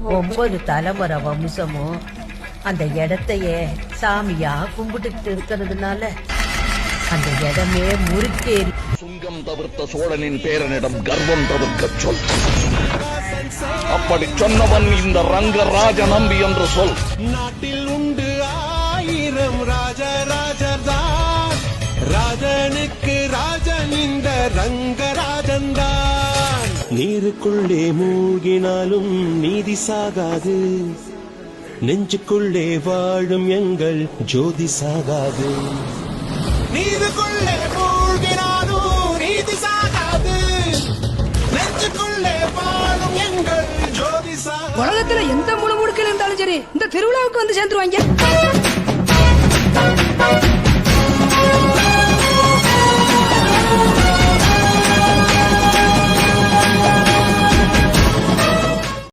ஒன்பது தலைமுறை வம்சமும் அந்த இடத்தையே சாமியா கும்பிட்டுட்டு இருக்கிறதுனால அந்த இடமே முறுக்கேறி சுங்கம் தவிர்த்த சோழனின் பேரனிடம் கர்வம் தவிர்க்க சொல். அப்படி சொன்னவன் இந்த ரங்கராஜ நம்பி என்று சொல். நாட்டில் உண்டு ஆயிரம் ராஜராஜர்தான். ராஜனுக்கு ராஜன் இந்த ரங்கராஜன் தான் நீருக்குள்ளே மூழ்கினாலும் நீதி சாகாது. நெஞ்சுக்குள்ளே வாழும் எங்கள் ஜோதி சாகாது. நீருக்குள்ளே மூழ்கினாலும் நீதி சாகாது. நெஞ்சுக்குள்ளே வாழும் எங்கள் ஜோதி சாகாது. உலகத்துல எந்த முழு முடுக்கில் இருந்தாலும் சரி இந்த திருவிழாவுக்கு வந்து சேர்ந்துருவாங்க.